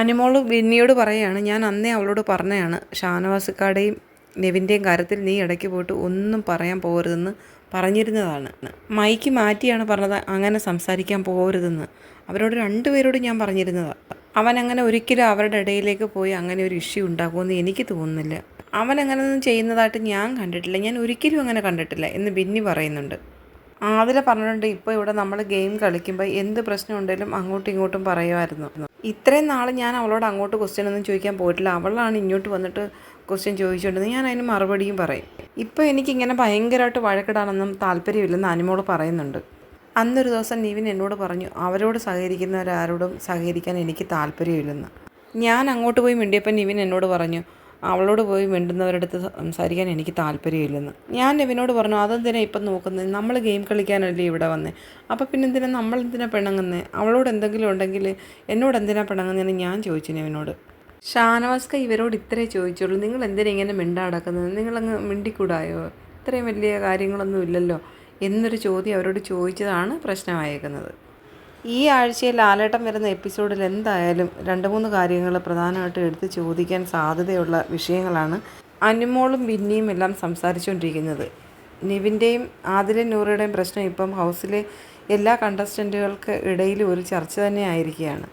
അനുമോൾ വിന്നിയോട് പറയുകയാണ് ഞാൻ അന്നേ അവളോട് പറഞ്ഞതാണ് ഷാനവാസിക്കാടെയും നെവിന്റെയും കാര്യത്തിൽ നീ ഇടയ്ക്ക് പോയിട്ട് ഒന്നും പറയാൻ പോകരുതെന്ന് പറഞ്ഞിരുന്നതാണ്. മൈക്ക് മാറ്റിയാണ് പറഞ്ഞത് അങ്ങനെ സംസാരിക്കാൻ പോകരുതെന്ന്. അവരോട് രണ്ടുപേരോടും ഞാൻ പറഞ്ഞിരുന്നതാണ് അവൻ അങ്ങനെ ഒരിക്കലും അവരുടെ ഇടയിലേക്ക് പോയി അങ്ങനെ ഒരു ഇഷ്യൂ ഉണ്ടാക്കുമെന്ന് എനിക്ക് തോന്നുന്നില്ല. അവൻ അങ്ങനെ ഒന്നും ചെയ്യുന്നതായിട്ട് ഞാൻ കണ്ടിട്ടില്ല. ഞാൻ ഒരിക്കലും അങ്ങനെ കണ്ടിട്ടില്ല എന്ന് ബിന്നി പറയുന്നുണ്ട്. ആതിര പറഞ്ഞിട്ടുണ്ട് ഇപ്പോൾ ഇവിടെ നമ്മൾ ഗെയിം കളിക്കുമ്പോൾ എന്ത് പ്രശ്നം ഉണ്ടെങ്കിലും അങ്ങോട്ടും ഇങ്ങോട്ടും പറയുമായിരുന്നു. ഇത്രയും നാൾ ഞാൻ അവളോട് അങ്ങോട്ട് ക്വസ്റ്റ്യൻ ഒന്നും ചോദിക്കാൻ പോയിട്ടില്ല. അവളാണ് ഇങ്ങോട്ട് വന്നിട്ട് ക്വസ്റ്റ്യൻ ചോദിച്ചുകൊണ്ടിരുന്നത് ഞാൻ അതിന് മറുപടിയും പറയും. ഇപ്പോൾ എനിക്കിങ്ങനെ ഭയങ്കരമായിട്ട് വഴക്കിടാനൊന്നും താല്പര്യമില്ലെന്ന് അനുമോൾ പറയുന്നുണ്ട്. അന്നൊരു ദിവസം നിവിൻ എന്നോട് പറഞ്ഞു അവരോട് സഹകരിക്കുന്നവരാരോടും സഹകരിക്കാൻ എനിക്ക് താല്പര്യമില്ലെന്ന്. ഞാൻ അങ്ങോട്ട് പോയി മിണ്ടിയപ്പോൾ നിവിൻ എന്നോട് പറഞ്ഞു അവളോട് പോയി മിണ്ടുന്നവരടുത്ത് സംസാരിക്കാൻ എനിക്ക് താല്പര്യമില്ലെന്ന്. ഞാൻ നെവിനോട് പറഞ്ഞു അതെന്തിനാ ഇപ്പം നോക്കുന്നത് നമ്മൾ ഗെയിം കളിക്കാനല്ലേ ഇവിടെ വന്നേ? അപ്പോൾ പിന്നെ എന്തിനാ നമ്മൾ എന്തിനാ പിണങ്ങുന്നത് അവളോട് എന്തെങ്കിലും ഉണ്ടെങ്കിൽ എന്നോട് എന്തിനാ പിണങ്ങുന്നതെന്ന് ഞാൻ ചോദിച്ചു നെവിനോട് ഷാനവാസ്ക ഇവരോട് ഇത്രേ ചോദിച്ചുള്ളൂ. നിങ്ങൾ എന്തിനാ ഇങ്ങനെ മിണ്ടാടക്കുന്നത് നിങ്ങളങ്ങ് മിണ്ടിക്കൂടായോ? ഇത്രയും വലിയ കാര്യങ്ങളൊന്നും ഇല്ലല്ലോ? എന്നൊരു ചോദ്യം അവരോട് ചോദിച്ചതാണ് പ്രശ്നമായേക്കുന്നത്. ഈ ആഴ്ചയിൽ ലാലേട്ടൻ വരുന്ന എപ്പിസോഡിൽ എന്തായാലും രണ്ട് മൂന്ന് കാര്യങ്ങൾ പ്രധാനമായിട്ടും എടുത്ത് ചോദിക്കാൻ സാധ്യതയുള്ള വിഷയങ്ങളാണ് അനുമോളും ബിന്നിയും എല്ലാം സംസാരിച്ചുകൊണ്ടിരിക്കുന്നത്. നിവിന്റെയും ആദില നൂറയുടെയും പ്രശ്നം ഇപ്പം ഹൗസിലെ എല്ലാ കണ്ടസ്റ്റന്റുകൾക്ക് ഇടയിൽ ഒരു ചർച്ച തന്നെ ആയിരിക്കുകയാണ്.